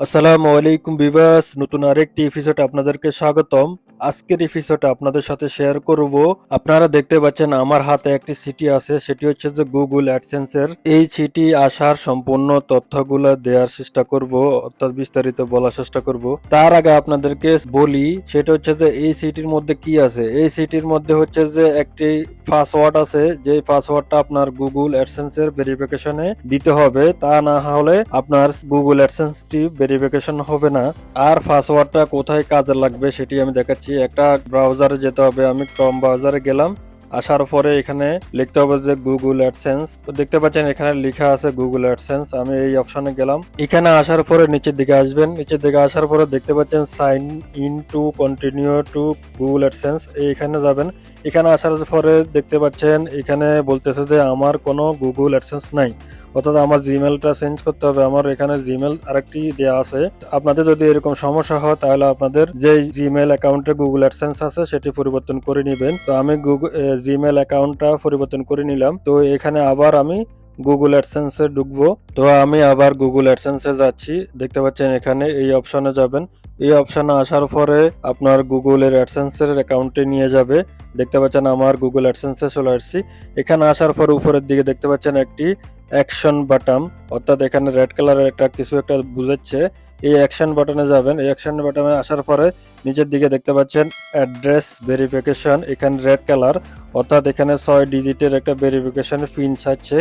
আসসালামু আলাইকুম বিবাস নতুন আরেকটি এপিসোড আপনাদেরকে স্বাগতম। আজকের এপিসোডে আপনাদের সাথে শেয়ার করব। আপনারা দেখতে পাচ্ছেন আমার হাতে একটি সিটি আছে, সেটি হচ্ছে যে গুগল অ্যাডসেন্সের এই সিটি আসার সম্পূর্ণ তথ্যগুলো দেওয়ার চেষ্টা করব, অর্থাৎ বিস্তারিত বলার চেষ্টা করব। তার আগে আপনাদেরকে বলি, সেটা হচ্ছে যে এই সিটির মধ্যে কি আছে? এই সিটির মধ্যে হচ্ছে যে একটি পাসওয়ার্ড আছে, যে পাসওয়ার্ডটা আপনার গুগল অ্যাডসেন্সের ভেরিফিকেশনে দিতে হবে। তা না হলে আপনার গুগল অ্যাডসেন্সটি ভেরিফিকেশন হবে না। আর পাসওয়ার্ডটা কোথায় কাজে লাগবে সেটি আমি দেখাচ্ছি। একটা ব্রাউজারে যেতে হবে। আমি ক্রম ব্রাউজারে গেলাম। আসার পরে এখানে লিখতে হবে যে গুগল অ্যাডসেন্স তো দেখতে পাচ্ছেন এখানে লেখা আছে গুগল অ্যাডসেন্স আমি এই অপশনে গেলাম। এখানে আসার পরে নিচের দিকে আসবেন। নিচের দিকে আসার পরে দেখতে পাচ্ছেন sign in to continue to Google AdSense এখানে যাবেন। এখানে আসার পরে দেখতে পাচ্ছেন, এখানে বলতেছে যে আমার কোনো গুগল অ্যাডসেন্স নাই। অর্থাৎ আমার জিমেলটা চেঞ্জ করতে হবে। আমার এখানে জিমেল আরেকটি দেওয়া আছে। আপনাদের যদি এরকম সমস্যা হয়, তাহলে আপনাদের যে জিমেল অ্যাকাউন্টে গুগল অ্যাডসেন্স আছে, সেটি পরিবর্তন করে নেবেন। তো আমি গুগল জিমেল অ্যাকাউন্টটা পরিবর্তন করে নিলাম। তো এখানে আবার আমি গুগল অ্যাডসেন্সে ঢুকবো। তো আমি আবার গুগল অ্যাডসেন্সে যাচ্ছি। দেখতে পাচ্ছেন, এখানে এই অপশনে যাবেন। এই অপশনে আসার পরে আপনার গুগলের অ্যাডসেন্সের অ্যাকাউন্টে নিয়ে যাবে। দেখতে পাচ্ছেন আমার গুগল অ্যাডসেন্সে চলে আসছি। এখানে আসার পর উপরের দিকে দেখতে পাচ্ছেন একটি অ্যাকশন বাটন অর্থাৎ এখানে রেড কালারের একটা কিছু একটা বুঝাচ্ছে। এই অ্যাকশন বাটনে যাবেন। এই অ্যাকশন বাটনে আসার পরে নিচের দিকে দেখতে পাচ্ছেন অ্যাড্রেস ভেরিফিকেশন এখানে রেড কালার অর্থাৎ এখানে ছয় ডিজিটের একটা ভেরিফিকেশন পিন চাচ্ছে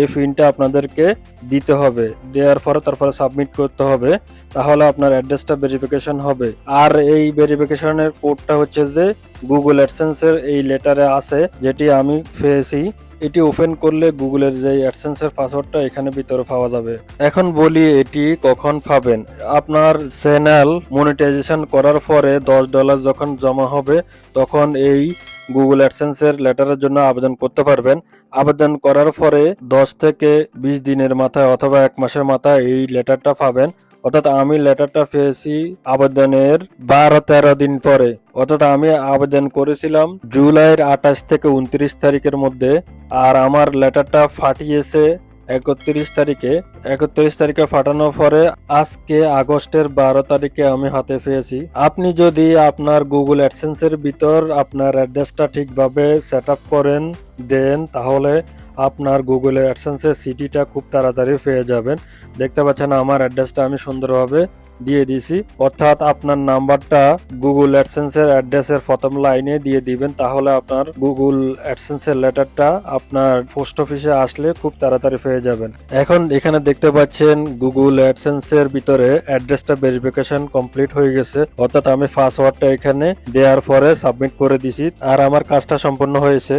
এই পিনটা আপনাদেরকে দিতে হবে। দেওয়ার পরে তারপরে সাবমিট করতে হবে। তাহলে আপনার অ্যাড্রেসটা ভেরিফিকেশন হবে। আর এই ভেরিফিকেশনের কোডটা হচ্ছে যে গুগল অ্যাডসেন্সের এই লেটারে আছে, যেটি আমি পেয়েছি। এটি ওপেন করলে গুগলের যে অ্যাডসেন্সের পাসওয়ার্ডটা এখানে ভিতরে পাওয়া যাবে। এখন বলি এটি কখন পাবেন। আপনার চ্যানেল মনিটাইজেশন করার পরে দশ ডলার যখন জমা হবে, তখন এই গুগল অ্যাডসেন্সের লেটারের জন্য আবেদন করতে পারবেন। আবেদন করার পরে দশ থেকে বিশ দিনের মাথায় অথবা এক মাসের মাথায় এই লেটারটা পাবেন। অর্থাৎ আমি লেটারটা পেয়েছি আবেদনের বারো তেরো দিন পরে। অর্থাৎ আমি আবেদন করেছিলাম জুলাইয়ের আঠাশ থেকে উনত্রিশ তারিখের মধ্যে। আর আমার লেটারটা ফাটিয়েছে একত্রিশ তারিখে একত্রিশ তারিখে ফাটানোর পরে আজকে আগস্টের বারো তারিখে আমি হাতে পেয়েছি। আপনি যদি আপনার গুগল অ্যাডসেন্সের ভিতর আপনার অ্যাড্রেসটা ঠিকভাবে সেট আপ করেন, দেন, তাহলে আপনার গুগলের অ্যাডসেন্সের সিটিটা খুব তাড়াতাড়ি পেয়ে যাবেন। দেখতে পাচ্ছেন আমার অ্যাড্রেসটা আমি সুন্দরভাবে দিয়ে দিয়েছি। অর্থাৎ আপনার নাম্বারটা গুগল অ্যাডসেন্সের অ্যাড্রেসের প্রথম লাইনে দিয়ে দিবেন, তাহলে আপনার গুগল অ্যাডসেন্সের লেটারটা আপনার পোস্ট অফিসে আসলে খুব তাড়াতাড়ি পেয়ে যাবেন। এখন এখানে দেখতে পাচ্ছেন গুগল অ্যাডসেন্সের ভিতরে অ্যাড্রেসটা ভেরিফিকেশন কমপ্লিট হয়ে গেছে। অর্থাৎ আমি পাসওয়ার্ডটা এখানে দেওয়ার পরে সাবমিট করে দিছি। আর আমার কাজটা সম্পন্ন হয়েছে।